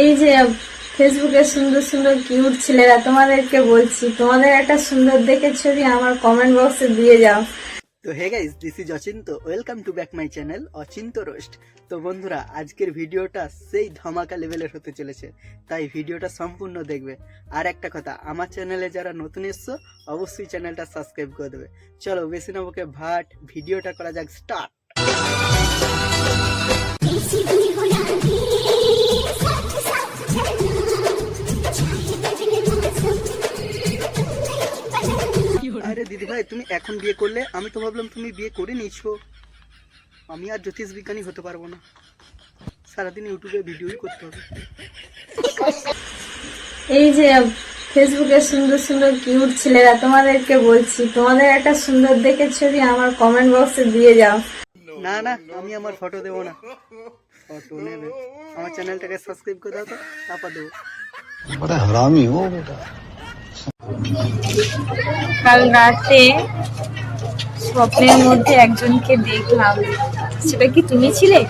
এই যে ফেসবুকে সুন্দর সুন্দর কিউট ছেলেরা, তোমাদেরকে বলছি, তোমাদের একটা সুন্দর দেখে ছবি আমার কমেন্ট বক্সে দিয়ে যাও। তো hey guys this is Achinta. Welcome to back my channel Achinta roast তো বন্ধুরা, আজকের ভিডিওটা সেই ধামাকা লেভেলের হতে চলেছে, তাই ভিডিওটা সম্পূর্ণ দেখবে। আর একটা কথা, আমার চ্যানেলে যারা নতুন এসছো, অবশ্যই চ্যানেলটা সাবস্ক্রাইব করে দেবে। চলো বেশি নবকে ভাট ভিডিওটা করা যাক স্টার্ট আরে দিদি ভাই তুমি এখন বিয়ে করলে আমি তো ভাবলাম তুমি বিয়ে করে নিছো আমি আর জ্যোতিষ বিজ্ঞানী হতে পারব না। সারাদিন ইউটিউবে ভিডিওই করতে হবে। এই যে ফেসবুকে সুন্দর সুন্দর কিউট ছেলেরা তোমাদেরকে বলছি তোমাদের একটা সুন্দর দেখে ছবি আমার কমেন্ট বক্সে দিয়ে যাও। না না আমি আমার ফটো দেবো না। ফটো নেবে। আমার চ্যানেলটাকে সাবস্ক্রাইব করে দাও তো তারপর দেবো। হারামি ও বেটা কাল রাতে স্বপ্নের মধ্যে একজনকে দেখলাম। সেটা কি তুমি ছিলে?